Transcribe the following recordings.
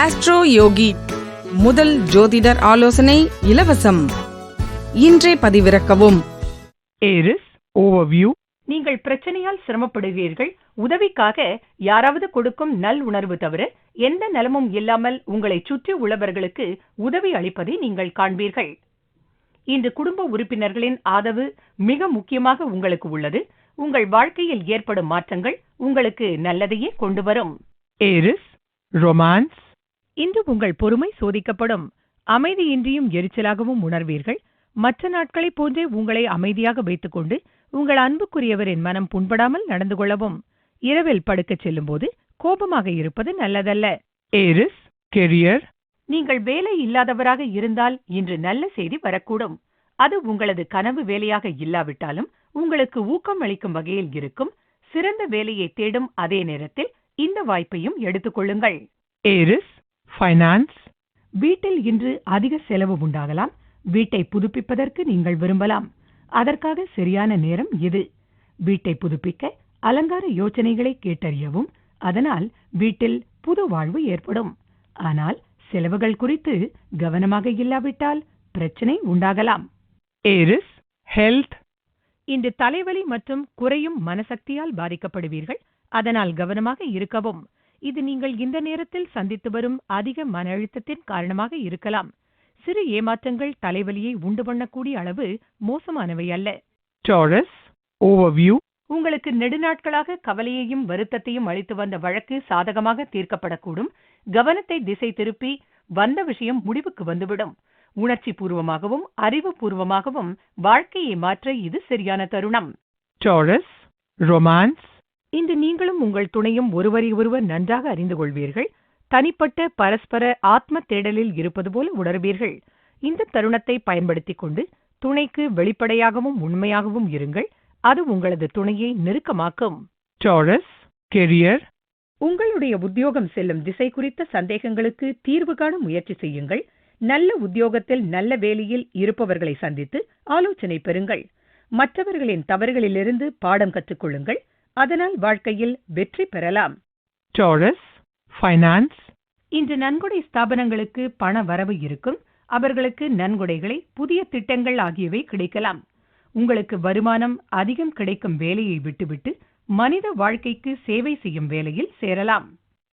Astro யோகி முதல் ஜோதிடர் ஆலோசனை இலவசம். இன்றே பதிவிறக்கவும். ஏரிஸ் ஓவர்வியூ நீங்கள் பிரச்சனையால் சிரமப்படுகிறீர்கள் உதவிக்காக யாராவது கொடுக்கும் நல் உணர்வு தவிர எந்த நலமும் இல்லாமல் உங்களை சுற்றி உள்ளவர்களுக்கு உதவி அளிப்பதை நீங்கள் காண்பீர்கள். இன்று குடும்ப உறுப்பினர்களின் ஆதரவு மிக முக்கியமாக உங்களுக்கு உள்ளது. உங்கள் வாழ்க்கையில் ஏற்படும் மாற்றங்கள் உங்களுக்கு நல்லதையே கொண்டு வரும். ஏரிஸ் ரொமான்ஸ் இன்று உங்கள் பொறுமை சோதிக்கப்படும். அமைதியின்றியும் எரிச்சலாகவும் உணர்வீர்கள். மற்ற நாட்களைப் போன்றே உங்களை அமைதியாக வைத்துக்கொண்டு உங்கள் அன்புக்குரியவரின் மனம் புண்படாமல் நடந்து கொள்ளவும். இரவில் படுக்கச் செல்லும்போது கோபமாக இருப்பது நல்லதல்ல. ஏரிஸ் கெரியர் நீங்கள் வேலை இல்லாதவராக இருந்தால் இன்று நல்ல செய்தி வரக்கூடும். அது உங்களது கனவு வேலையாக இல்லாவிட்டாலும் உங்களுக்கு ஊக்கம் அளிக்கும் வகையில் இருக்கும். சிறந்த வேலையை தேடும் அதே நேரத்தில் இந்த வாய்ப்பையும் எடுத்துக்கொள்ளுங்கள் ஏரிஸ் ஃபைனான்ஸ் வீட்டில் இன்று அதிக செலவு உண்டாகலாம். வீட்டை புதுப்பிப்பதற்கு நீங்கள் விரும்பலாம். அதற்காக சரியான நேரம் இது வீட்டை புதுப்பிக்க அலங்கார யோசனைகளை கேட்டறியவும் அதனால் வீட்டில் புது வாழ்வு ஏற்படும். ஆனால் செலவுகள் குறித்து கவனமாக இல்லாவிட்டால் பிரச்சனை உண்டாகலாம். ஏரிஸ் ஹெல்த் இன்று தலைவலி மற்றும் குறையும் மனசக்தியால் பாதிக்கப்படுவீர்கள். அதனால் கவனமாக இருக்கவும். இது நீங்கள் இந்த நேரத்தில் சந்தித்து வரும் அதிக மன அழுத்தத்தின் காரணமாக இருக்கலாம். சிறு ஏமாற்றங்கள் தலைவலியை உண்டு பண்ணக்கூடிய அளவு மோசமானவை அல்ல. டாரஸ் ஓவர்வியூ உங்களுக்கு நெடுநாட்களாக கவலையையும் வருத்தத்தையும் அளித்து வந்த வழக்கு சாதகமாக தீர்க்கப்படக்கூடும். கவனத்தை திசை திருப்பி வந்த விஷயம் முடிவுக்கு வந்துவிடும். உணர்ச்சி பூர்வமாகவும் அறிவுபூர்வமாகவும் வாழ்க்கையை மாற்ற இது சரியான தருணம். டாரஸ் ரொமான்ஸ் இன்று நீங்களும் உங்கள் துணையும் ஒருவரை ஒருவர் நன்றாக அறிந்து கொள்வீர்கள். தனிப்பட்ட பரஸ்பர ஆத்ம தேடலில் இருப்பது போல உணர்வீர்கள். இந்த தருணத்தை பயன்படுத்திக் கொண்டு துணைக்கு வெளிப்படையாகவும் உண்மையாகவும் இருங்கள். அது உங்களது துணையை நெருக்கமாக்கும். டாரஸ் கெரியர் உங்களுடைய உத்தியோகம் செல்லும் திசை குறித்த சந்தேகங்களுக்கு தீர்வு காண முயற்சி செய்யுங்கள். நல்ல உத்தியோகத்தில் நல்ல வேலையில் இருப்பவர்களை சந்தித்து ஆலோசனை பெறுங்கள். மற்றவர்களின் தவறுகளிலிருந்து பாடம் கற்றுக்கொள்ளுங்கள். அதனால் வாழ்க்கையில் வெற்றி பெறலாம். டாரஸ் ஃபைனான்ஸ் இன்று நன்கொடை ஸ்தாபனங்களுக்கு பண வரவு இருக்கும். அவர்களுக்கு நன்கொடைகளை புதிய திட்டங்கள் ஆகியவை கிடைக்கலாம். உங்களுக்கு வருமானம் அதிகம் கிடைக்கும் வேலையை விட்டுவிட்டு மனித வாழ்க்கைக்கு சேவை செய்யும் வேலையில் சேரலாம்.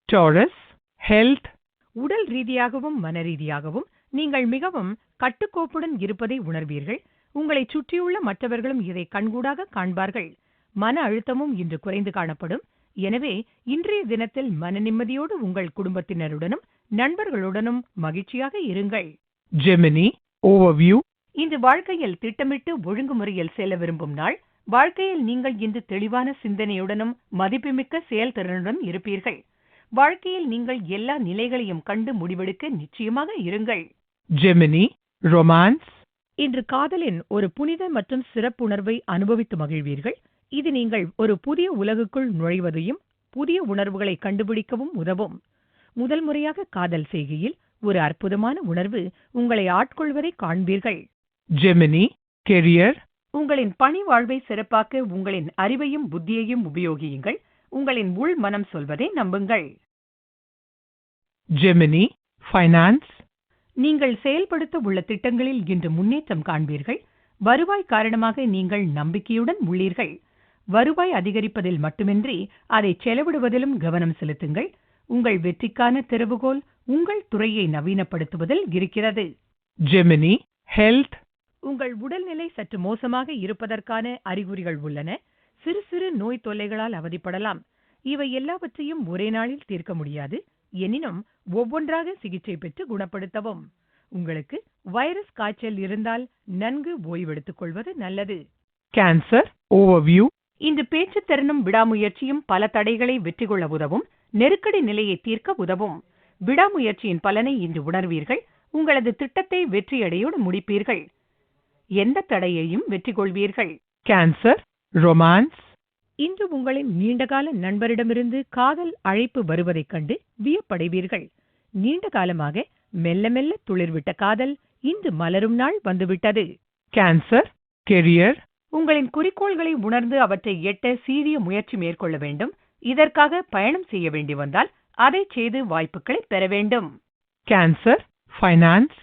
டாரஸ் ஹெல்த் உடல் ரீதியாகவும் மனரீதியாகவும் நீங்கள் மிகவும் கட்டுக்கோப்புடன் இருப்பதை உணர்வீர்கள். உங்களை சுற்றியுள்ள மற்றவர்களும் இதை கண்கூடாக காண்பார்கள். மன அழுத்தமும் இன்று குறைந்து காணப்படும். எனவே இன்றைய தினத்தில் மன நிம்மதியோடு உங்கள் குடும்பத்தினருடனும் நண்பர்களுடனும் மகிழ்ச்சியாக இருங்கள். ஜெமினி ஓவர்வியூ இன்று வாழ்க்கையில் திட்டமிட்டு ஒழுங்குமுறையில் செல்ல விரும்பும் நாள். வாழ்க்கையில் நீங்கள் இன்று தெளிவான சிந்தனையுடனும் மதிப்புமிக்க செயல்திறனுடன் இருப்பீர்கள். வாழ்க்கையில் நீங்கள் எல்லா நிலைகளையும் கண்டு முடிவெடுக்க நிச்சயமாக இருங்கள். ஜெமினி ரொமான்ஸ் இன்று காதலின் ஒரு புனித மற்றும் சிறப்புணர்வை அனுபவித்து மகிழ்வீர்கள். இது நீங்கள் ஒரு புதிய உலகுக்குள் நுழைவதையும் புதிய உணர்வுகளை கண்டுபிடிக்கவும் உதவும். முதல் முறையாக காதல் செய்கையில் ஒரு அற்புதமான உணர்வு உங்களை ஆட்கொள்வதை காண்பீர்கள். ஜெமினி கெரியர் உங்களின் பணி வாழ்வை சிறப்பாக்க உங்களின் அறிவையும் புத்தியையும் உபயோகியுங்கள். உங்களின் உள் மனம் சொல்வதை நம்புங்கள். ஜெமினி ஃபைனான்ஸ் நீங்கள் செயல்படுத்த உள்ள திட்டங்களில் இன்று முன்னேற்றம் காண்பீர்கள். வருவாய் காரணமாக நீங்கள் நம்பிக்கையுடன் உள்ளீர்கள். வருவாய் அதிகரிப்பதில் மட்டுமின்றி அதை செலவிடுவதிலும் கவனம் செலுத்துங்கள். உங்கள் வெற்றிக்கான திறவுகோல் உங்கள் துறையை நவீனப்படுத்துவதில் இருக்கிறது. ஜெமினி ஹெல்த் உங்கள் உடல்நிலை சற்று மோசமாக இருப்பதற்கான அறிகுறிகள் உள்ளன. சிறு சிறு நோய் தொல்லைகளால் அவதிப்படலாம். இவை எல்லாவற்றையும் ஒரே நாளில் தீர்க்க முடியாது. எனினும் ஒவ்வொன்றாக சிகிச்சை பெற்று குணப்படுத்தவும். உங்களுக்கு வைரஸ் காய்ச்சல் இருந்தால் நன்கு ஓய்வெடுத்துக் கொள்வது நல்லது. கேன்சர் ஓவர்வியூ இன்று பேச்சுத் திறனும் விடாமுயற்சியும் பல தடைகளை வெற்றி கொள்ள உதவும் நெருக்கடி நிலையை தீர்க்க உதவும். விடாமுயற்சியின் பலனை இன்று உணர்வீர்கள் உங்களது திட்டத்தை வெற்றியடையோடு முடிப்பீர்கள். எந்த தடையையும் வெற்றி கொள்வீர்கள் கேன்சர் ரொமான்ஸ் இன்று உங்களின் நீண்டகால நண்பரிடமிருந்து காதல் அழைப்பு வருவதைக் கண்டு வியப்படைவீர்கள். நீண்ட காலமாக மெல்ல மெல்ல துளிர்விட்ட காதல் இன்று மலரும் நாள் வந்துவிட்டது. கேன்சர் கெரியர் உங்களின் குறிக்கோள்களை உணர்ந்து அவற்றை எட்ட சீரிய முயற்சி மேற்கொள்ள வேண்டும். இதற்காக பயணம் செய்ய வேண்டி வந்தால் அதை செய்து வாய்ப்புகளை பெற வேண்டும். Cancer, finance,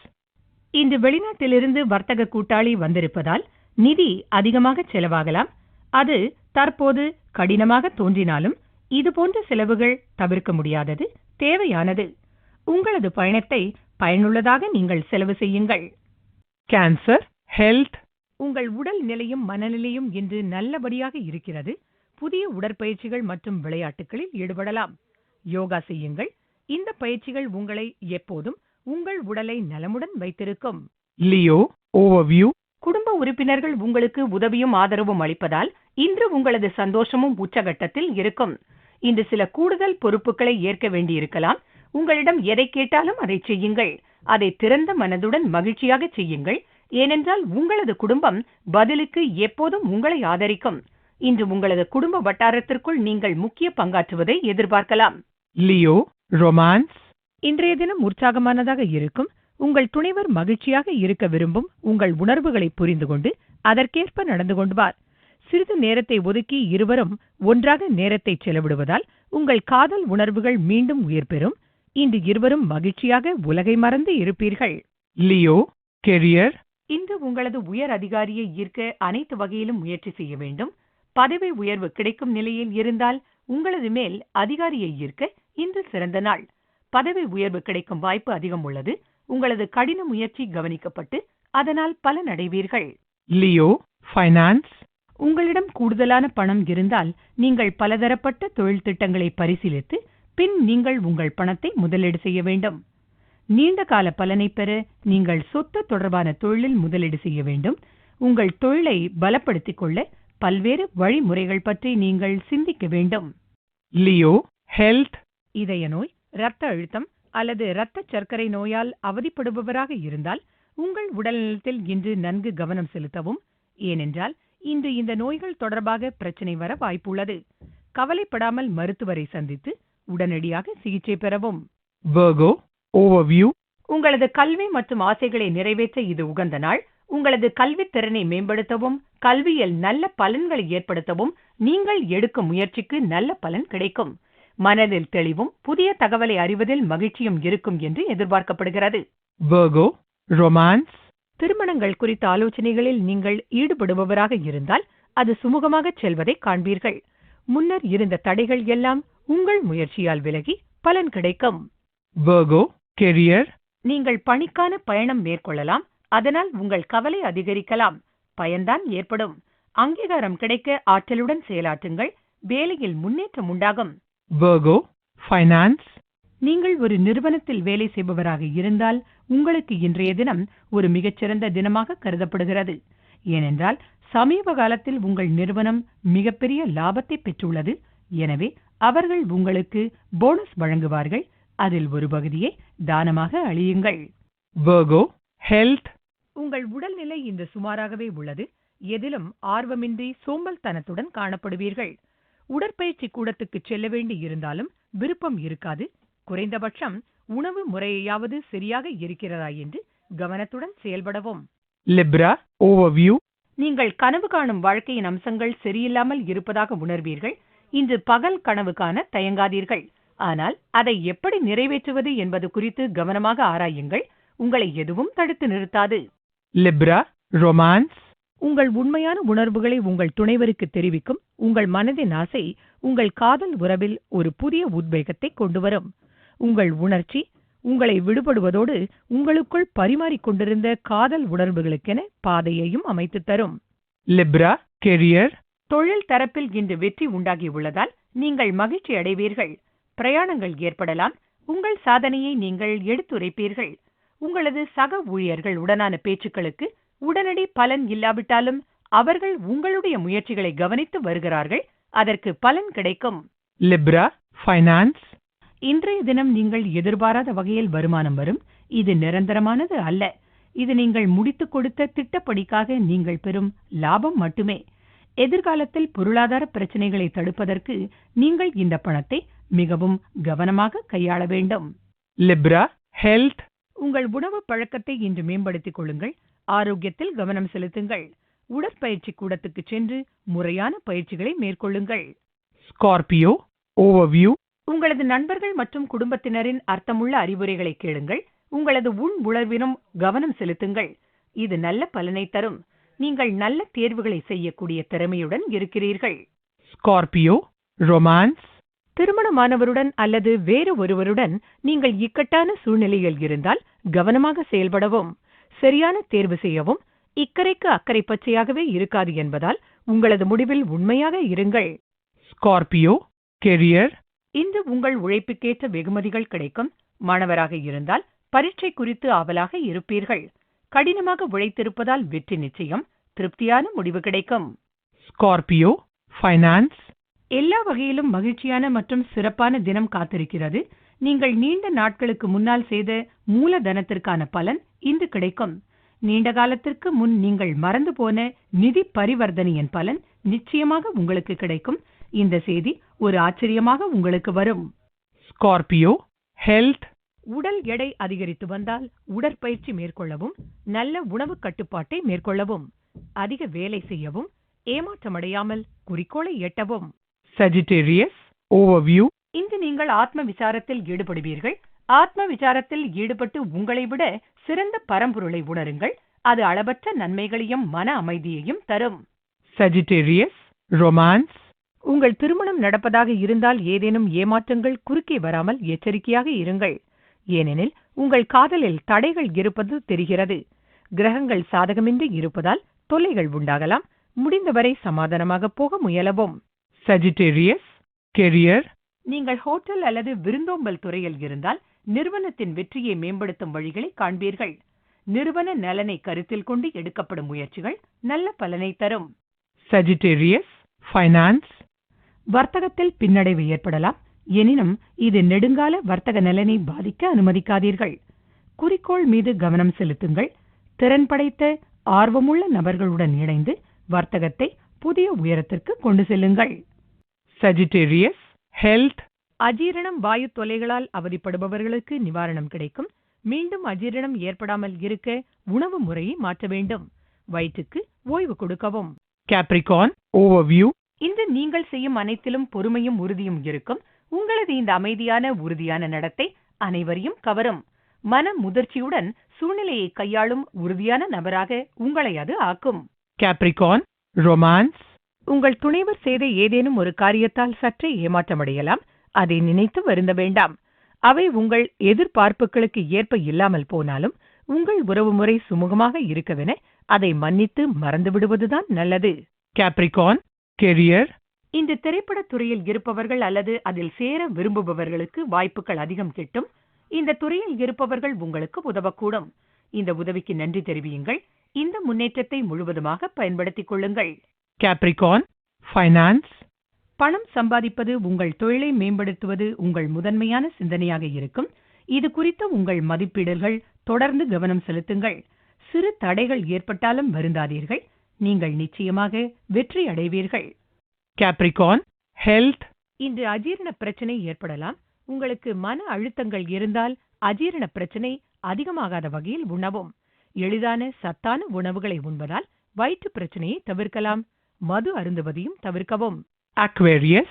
இன்று வெளிநாட்டிலிருந்து வர்த்தக கூட்டாளி வந்திருப்பதால் நிதி அதிகமாக செலவாகலாம். அது தற்போது கடினமாக தோன்றினாலும் இதுபோன்ற செலவுகள் தவிர்க்க முடியாதது தேவையானது. உங்களது பயணத்தை பயனுள்ளதாக நீங்கள் செலவு செய்யுங்கள். Cancer, health, உங்கள் உடல் நிலையும் மனநிலையும் இன்று நல்லபடியாக இருக்கிறது. புதிய உடற்பயிற்சிகள் மற்றும் விளையாட்டுகளில் ஈடுபடலாம். யோகா செய்யுங்கள். இந்த பயிற்சிகள் உங்களை எப்போதும் உங்கள் உடலை நலமுடன் வைத்திருக்கும். Leo, overview, குடும்ப உறுப்பினர்கள் உங்களுக்கு உதவியும் ஆதரவும் அளிப்பதால் இன்று உங்களது சந்தோஷமும் உச்சகட்டத்தில் இருக்கும். இன்று சில கூடுதல் பொறுப்புகளை ஏற்க வேண்டியிருக்கலாம். உங்களிடம் எதை கேட்டாலும் அதை செய்யுங்கள். அதை திறந்த மனதுடன் மகிழ்ச்சியாக செய்யுங்கள். ஏனென்றால் உங்களது குடும்பம் பதிலுக்கு எப்போதும் உங்களை ஆதரிக்கும். இன்று உங்களது குடும்ப வட்டாரத்திற்குள் நீங்கள் முக்கிய பங்காற்றுவதை எதிர்பார்க்கலாம். Leo, romance, இன்றைய தினம் உற்சாகமானதாக இருக்கும். உங்கள் துணைவர் மகிழ்ச்சியாக இருக்க விரும்பும் உங்கள் உணர்வுகளை புரிந்து கொண்டு அதற்கேற்ப நடந்து கொண்டுவார் சிறிது நேரத்தை ஒதுக்கி இருவரும் ஒன்றாக நேரத்தை செலவிடுவதால் உங்கள் காதல் உணர்வுகள் மீண்டும் உயிர் பெறும். இன்று இருவரும் மகிழ்ச்சியாக உலகை மறந்து இருப்பீர்கள். Leo, career, இன்று உங்களது உயர் அதிகாரியை ஈர்க்க அனைத்து வகையிலும் முயற்சி செய்ய வேண்டும். பதவி உயர்வு கிடைக்கும் நிலையில் இருந்தால் உங்களது மேல் அதிகாரியை ஈர்க்க இன்று சிறந்த நாள். பதவி உயர்வு கிடைக்கும் வாய்ப்பு அதிகம் உள்ளது. உங்களது கடின முயற்சி கவனிக்கப்பட்டு அதனால் பலன் அடைவீர்கள் Leo, finance, உங்களிடம் கூடுதலான பணம் இருந்தால் நீங்கள் பலதரப்பட்ட தொழில் திட்டங்களை பரிசீலித்து பின் நீங்கள் உங்கள் பணத்தை முதலீடு செய்ய வேண்டும். நீண்ட கால பலனை பெற நீங்கள் சொத்து தொடர்பான தொழிலில் முதலீடு செய்ய வேண்டும். உங்கள் தொழிலை பலப்படுத்திக் கொள்ள பல்வேறு வழிமுறைகள் பற்றி நீங்கள் சிந்திக்க வேண்டும். Leo, health, இதய நோய் இரத்த அழுத்தம் அல்லது இரத்த சர்க்கரை நோயால் அவதிப்படுபவராக இருந்தால் உங்கள் உடல்நலத்தில் இன்று நன்கு கவனம் செலுத்தவும். ஏனென்றால் இன்று இந்த நோய்கள் தொடர்பாக பிரச்சனை வர வாய்ப்புள்ளது. கவலைப்படாமல் மருத்துவரை சந்தித்து உடனடியாக சிகிச்சை பெறவும். Virgo, overview, உங்களது கல்வி மற்றும் ஆசைகளை நிறைவேற்ற இது உகந்த நாள். உங்களது கல்வித் திறனை மேம்படுத்தவும் கல்வியில் நல்ல பலன்களை ஏற்படுத்தவும் நீங்கள் எடுக்கும் முயற்சிக்கு நல்ல பலன் கிடைக்கும். மனதில் தெளிவும் புதிய தகவலை அறிவதில் மகிழ்ச்சியும் இருக்கும் என்று எதிர்பார்க்கப்படுகிறது. Virgo, romance, திருமணங்கள் குறித்த ஆலோசனைகளில் நீங்கள் ஈடுபடுபவராக இருந்தால் அது சுமூகமாகச் செல்வதை காண்பீர்கள். முன்னர் இருந்த தடைகள் எல்லாம் உங்கள் முயற்சியால் விலகி பலன் கிடைக்கும். Virgo, career, நீங்கள் பணிக்கான பயணம் மேற்கொள்ளலாம் அதனால் உங்கள் கவலை அதிகரிக்கலாம். பயன்தான் ஏற்படும். அங்கீகாரம் கிடைக்க ஆற்றலுடன் செயலாற்றுங்கள். வேலையில் முன்னேற்றம் உண்டாகும். Virgo, finance, நீங்கள் ஒரு நிறுவனத்தில் வேலை செய்பவராக இருந்தால் உங்களுக்கு இன்றைய தினம் ஒரு மிகச்சிறந்த தினமாக கருதப்படுகிறது. ஏனென்றால் சமீப காலத்தில் உங்கள் நிறுவனம் மிகப்பெரிய லாபத்தை பெற்றுள்ளது. எனவே அவர்கள் உங்களுக்கு போனஸ் வழங்குவார்கள். அதில் ஒரு பகுதியை தானமாக அளியுங்கள் Virgo, health, உங்கள் உடல்நிலை இன்று சுமாராகவே உள்ளது. எதிலும் ஆர்வமின்றி சோம்பல்தனத்துடன் காணப்படுவீர்கள். உடற்பயிற்சி கூடத்துக்கு செல்ல வேண்டி இருந்தாலும் விருப்பம் இருக்காது. குறைந்தபட்சம் உணவு முறையாவது சரியாக இருக்கிறதா என்று கவனத்துடன் செயல்படவும். Libra, overview, நீங்கள் கனவு காணும் வாழ்க்கையின் அம்சங்கள் சரியில்லாமல் இருப்பதாக உணர்வீர்கள். இன்று பகல் கனவு காண தயங்காதீர்கள். ஆனால் அதை எப்படி நிறைவேற்றுவது என்பது குறித்து கவனமாக ஆராயுங்கள். உங்களை எதுவும் தடுத்து நிறுத்தாது. Libra, romance, உங்கள் உண்மையான உணர்வுகளை உங்கள் துணைவருக்கு தெரிவிக்கும். உங்கள் மனதின் ஆசை உங்கள் காதல் உறவில் ஒரு புதிய உத்வேகத்தை கொண்டு வரும் உங்கள் உணர்ச்சி உங்களை விடுபடுவதோடு உங்களுக்குள் பரிமாறிக் கொண்டிருந்த காதல் உணர்வுகளுக்கென பாதையையும் அமைத்துத் தரும். Libra, career, தொழில் தரப்பில் இன்று வெற்றி உண்டாகியுள்ளதால் நீங்கள் மகிழ்ச்சி அடைவீர்கள் பிரயாணங்கள் ஏற்படலாம். உங்கள் சாதனையை நீங்கள் எடுத்துரைப்பீர்கள். உங்களது சக ஊழியர்கள் உடனான பேச்சுக்களுக்கு உடனடி பலன் இல்லாவிட்டாலும் அவர்கள் உங்களுடைய முயற்சிகளை கவனித்து வருகிறார்கள். அதற்கு பலன் கிடைக்கும். Libra, finance, இன்றைய தினம் நீங்கள் எதிர்பாராத வகையில் வருமானம் வரும். இது நிரந்தரமானது அல்ல. இது நீங்கள் முடித்துக் கொடுத்த திட்டப்படிக்காக நீங்கள் பெறும் லாபம் மட்டுமே. எதிர்காலத்தில் பொருளாதார பிரச்சனைகளை தடுப்பதற்கு நீங்கள் இந்த பணத்தை மிகவும் கவனமாக கையாள வேண்டும். Libra, health, உங்கள் உணவு பழக்கத்தை இன்று மேம்படுத்திக் கொள்ளுங்கள். ஆரோக்கியத்தில் கவனம் செலுத்துங்கள். உடற்பயிற்சி கூடத்துக்கு சென்று முறையான பயிற்சிகளை மேற்கொள்ளுங்கள். Scorpio, overview, உங்களது நண்பர்கள் மற்றும் குடும்பத்தினரின் அர்த்தமுள்ள அறிவுரைகளை கேளுங்கள். உங்களது உள் உணர்வினும் கவனம் செலுத்துங்கள். இது நல்ல பலனை தரும். நீங்கள் நல்ல தேர்வுகளை செய்யக்கூடிய திறமையுடன் இருக்கிறீர்கள். Scorpio, romance, திருமணமானவருடன் அல்லது வேறு ஒருவருடன் நீங்கள் இக்கட்டான சூழ்நிலையில் இருந்தால் கவனமாக செயல்படவும் சரியான தேர்வு செய்யவும் இக்கரைக்கு அக்கறை பச்சையாகவே இருக்காது என்பதால் உங்களது முடிவில் உண்மையாக இருங்கள். Scorpio, career, இன்று உங்கள் உழைப்புக்கேற்ற வெகுமதிகள் கிடைக்கும். மாணவராக இருந்தால் பரீட்சை குறித்து ஆவலாக இருப்பீர்கள். கடினமாக உழைத்திருப்பதால் வெற்றி நிச்சயம் திருப்தியான முடிவு கிடைக்கும். Scorpio, finance, எல்லா வகையிலும் மகிழ்ச்சியான மற்றும் சிறப்பான தினம் காத்திருக்கிறது. நீங்கள் நீண்ட நாட்களுக்கு முன்னால் செய்த மூலதனத்திற்கான பலன் இன்று கிடைக்கும். நீண்ட காலத்திற்கு முன் நீங்கள் மறந்து போன நிதி பரிவர்த்தனையின் பலன் நிச்சயமாக உங்களுக்கு கிடைக்கும். இந்த செய்தி ஒரு ஆச்சரியமாக உங்களுக்கு வரும். Scorpio, health, உடல் எடை அதிகரித்து வந்தால் உடற்பயிற்சி மேற்கொள்ளவும் நல்ல உணவு கட்டுப்பாட்டை மேற்கொள்ளவும் அதிக வேலை செய்யவும் ஏமாற்றமடையாமல் குறிக்கோளை எட்டவும். Sagittarius, overview, இன்று நீங்கள் ஆத்ம விசாரத்தில் ஈடுபடுவீர்கள். ஆத்ம விசாரத்தில் ஈடுபட்டு உங்களை விட சிறந்த பரம்பொருளை உணருங்கள். அது அளவற்ற நன்மைகளையும் மன அமைதியையும் தரும். Sagittarius, romance, உங்கள் திருமணம் நடப்பதாக இருந்தால் ஏதேனும் ஏமாற்றங்கள் குறுக்கே வராமல் எச்சரிக்கையாக இருங்கள். ஏனெனில் உங்கள் காதலில் தடைகள் இருப்பது தெரிகிறது. கிரகங்கள் சாதகமின்றி இருப்பதால் தொல்லைகள் உண்டாகலாம். முடிந்தவரை சமாதானமாக போக முயலவும். Sagittarius, career, நீங்கள் ஹோட்டல் அல்லது விருந்தோம்பல் துறையில் இருந்தால் நிறுவனத்தின் வெற்றியை மேம்படுத்தும் வழிகளை காண்பீர்கள். நிறுவன நலனை கருத்தில் கொண்டு எடுக்கப்படும் முயற்சிகள் நல்ல பலனை தரும். Sagittarius, finance, வர்த்தகத்தில் பின்னடைவு ஏற்படலாம். எனினும் இது நெடுங்கால வர்த்தக நலனை பாதிக்க அனுமதிக்காதீர்கள். குறிக்கோள் மீது கவனம் செலுத்துங்கள். திறன் படைத்த ஆர்வமுள்ள நபர்களுடன் இணைந்து வர்த்தகத்தை புதிய உயரத்திற்கு கொண்டு செல்லுங்கள். Sagittarius, health, அஜீரணம் வாயு தொல்லைகளால் அவதிப்படுபவர்களுக்கு நிவாரணம் கிடைக்கும். மீண்டும் அஜீரணம் ஏற்படாமல் இருக்க உணவு முறையை மாற்ற வேண்டும். வயிற்றுக்கு ஓய்வு கொடுக்கவும். Capricorn, overview, இன்று நீங்கள் செய்யும் அனைத்திலும் பொறுமையும் உறுதியும் இருக்கும். உங்களது இந்த அமைதியான உறுதியான நடத்தை அனைவரையும் கவரும். மன முதிர்ச்சியுடன் சூழ்நிலையை கையாளும் உறுதியான நபராக உங்களை அது ஆக்கும். Capricorn, romance, உங்கள் துணைவர் செய்த ஏதேனும் ஒரு காரியத்தால் சற்றே ஏமாற்றமடையலாம். அதை நினைத்து வருந்த வேண்டாம். அவை உங்கள் எதிர்பார்ப்புகளுக்கு ஏற்ப இல்லாமல் போனாலும் உங்கள் உறவுமுறை சுமூகமாக இருக்கவென அதை மன்னித்து மறந்து விடுவதுதான் நல்லது. Capricorn, career, இந்த திரைப்படத் துறையில் இருப்பவர்கள் அல்லது அதில் சேர விரும்புபவர்களுக்கு வாய்ப்புகள் அதிகம் கிட்டும். இந்த துறையில் இருப்பவர்கள் உங்களுக்கு உதவக்கூடும். இந்த உதவிக்கு நன்றி தெரிவியுங்கள். இந்த முன்னேற்றத்தை முழுவதுமாக பயன்படுத்திக் கொள்ளுங்கள். Capricorn, finance, பணம் சம்பாதிப்பது உங்கள் தொழிலை மேம்படுத்துவது உங்கள் முதன்மையான சிந்தனையாக இருக்கும். இது குறித்த உங்கள் மதிப்பீடுகள் தொடர்ந்து கவனம் செலுத்துங்கள். சிறு தடைகள் ஏற்பட்டாலும் வருந்தாதீர்கள். நீங்கள் நிச்சயமாக வெற்றி அடைவீர்கள். Capricorn, health, இன்று அஜீரண பிரச்சனை ஏற்படலாம். உங்களுக்கு மன அழுத்தங்கள் இருந்தால் அஜீரண பிரச்சனை அதிகமாகாத வகையில் உணவும் எளிதான சத்தான உணவுகளை உண்பதால் வயிற்று பிரச்சனையை தவிர்க்கலாம். மது அருந்துவதையும் தவிர்க்கவும். Aquarius,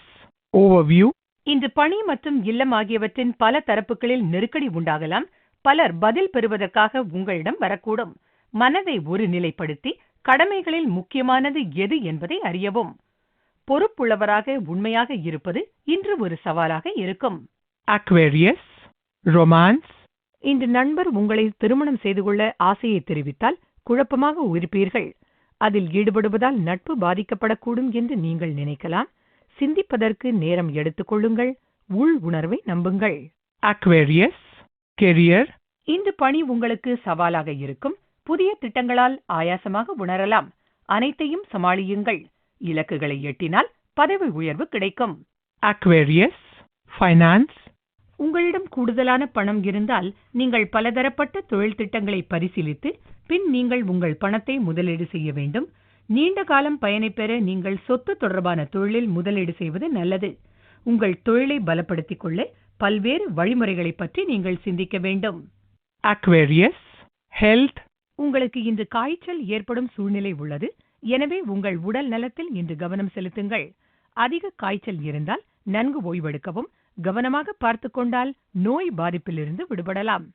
overview, இன்று பணி மற்றும் இல்லம் ஆகியவற்றின் பல தரப்புகளில் நெருக்கடி உண்டாகலாம். பலர் பதில் பெறுவதற்காக உங்களிடம் வரக்கூடும். மனதை ஒருநிலைப்படுத்தி கடமைகளில் முக்கியமானது எது என்பதை அறியவும். பொறுப்புள்ளவராக உண்மையாக இருப்பது இன்று ஒரு சவாலாக இருக்கும். Aquarius, romance, இன்று நண்பர் உங்களை திருமணம் செய்து கொள்ள ஆசையை தெரிவித்தால் குழப்பமாக இருப்பீர்கள் அதில் ஈடுபடுவதால் நட்பு பாதிக்கப்படக்கூடும் என்று நீங்கள் நினைக்கலாம். சிந்திப்பதற்கு நேரம் எடுத்துக் கொள்ளுங்கள். உள் உணர்வை நம்புங்கள். Aquarius, career, இந்த பணி உங்களுக்கு சவாலாக இருக்கும். புதிய திட்டங்களால் ஆயாசமாக உணரலாம். அனைத்தையும் சமாளியுங்கள். இலக்குகளை எட்டினால் பதவி உயர்வு கிடைக்கும். Aquarius, finance, உங்களிடம் கூடுதலான பணம் இருந்தால் நீங்கள் பலதரப்பட்ட தொழில் திட்டங்களை பரிசீலித்து பின் நீங்கள் உங்கள் பணத்தை முதலீடு செய்ய வேண்டும். நீண்ட காலம் பயனை பெற நீங்கள் சொத்து தொடர்பான தொழிலில் முதலீடு செய்வது நல்லது. உங்கள் தொழிலை பலப்படுத்திக் கொள்ள பல்வேறு வழிமுறைகளைப் பற்றி நீங்கள் சிந்திக்க வேண்டும். Aquarius, health, உங்களுக்கு இன்று காய்ச்சல் ஏற்படும் சூழ்நிலை உள்ளது. எனவே உங்கள் உடல் நலத்தில் இன்று கவனம் செலுத்துங்கள். அதிக காய்ச்சல் இருந்தால் நன்கு ஓய்வெடுக்கவும். கவனமாக பார்த்து கொண்டால் நோய் பாதிப்பிலிருந்து விடுபடலாம்.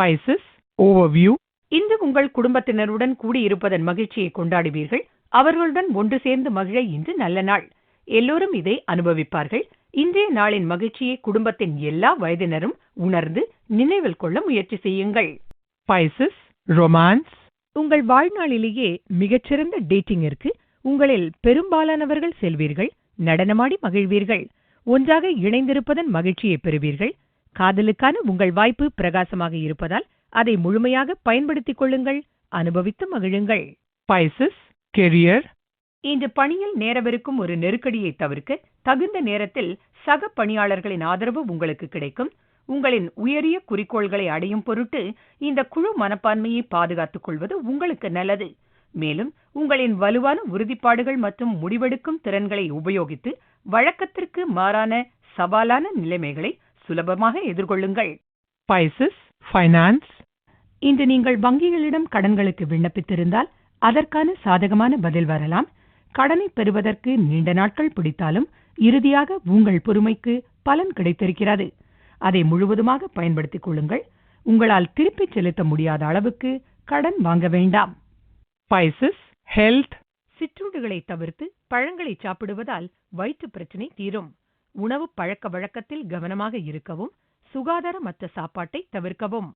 Pisces. Overview. இன்று உங்கள் குடும்பத்தினருடன் கூடியிருப்பதன் மகிழ்ச்சியை கொண்டாடுவீர்கள். அவர்களுடன் ஒன்று சேர்ந்து மகிழ இன்று நல்ல நாள். எல்லோரும் இதை அனுபவிப்பார்கள். இன்றைய நாளின் மகிழ்ச்சியை குடும்பத்தின் எல்லா வயதினரும் உணர்ந்து நினைவில் கொள்ள முயற்சி செய்யுங்கள். Pisces. Romance. உங்கள் வாழ்நாளிலேயே மிகச்சிறந்த டேட்டிங்கிற்கு உங்களில் பெரும்பாலானவர்கள் செல்வீர்கள். நடனமாடி மகிழ்வீர்கள். ஒன்றாக இணைந்திருப்பதன் மகிழ்ச்சியை பெறுவீர்கள். காதலுக்கான உங்கள் வாய்ப்பு பிரகாசமாக இருப்பதால் அதை முழுமையாக பயன்படுத்திக் கொள்ளுங்கள் அனுபவித்து மகிழுங்கள் Pisces. Career. இன்று பணியில் நேரவிருக்கும் ஒரு நெருக்கடியை தவிர்க்க தகுந்த நேரத்தில் சக பணியாளர்களின் ஆதரவு உங்களுக்கு கிடைக்கும் உங்களின் உயரிய குறிக்கோள்களை அடையும் பொருட்டு இந்த குழு மனப்பான்மையை பாதுகாத்துக் கொள்வது உங்களுக்கு நல்லது மேலும் உங்களின் வலுவான உறுதிப்பாடுகள் மற்றும் முடிவெடுக்கும் திறன்களை உபயோகித்து வழக்கத்திற்கு மாறான சவாலான நிலைமைகளை சுலபமாக எதிர்கொள்ளுங்கள் Pisces. Finance. இன்று நீங்கள் வங்கிகளிடம் கடன்களுக்கு விண்ணப்பித்திருந்தால் அதற்கான சாதகமான பதில் வரலாம். கடனை பெறுவதற்கு நீண்ட நாட்கள் பிடித்தாலும் இறுதியாக உங்கள் பொறுமைக்கு பலன் கிடைத்திருக்கிறது. அதை முழுவதுமாக பயன்படுத்திக் கொள்ளுங்கள். உங்களால் திருப்பிச் செலுத்த முடியாத அளவுக்கு கடன் வாங்க வேண்டாம். Pisces. Health. சிற்றுண்டிகளை தவிர்த்து பழங்களை சாப்பிடுவதால் வயிற்று பிரச்சனை தீரும். உணவு பழக்க வழக்கத்தில் கவனமாக இருக்கவும் சுகாதாரமற்ற சாப்பாட்டை தவிர்க்கவும்.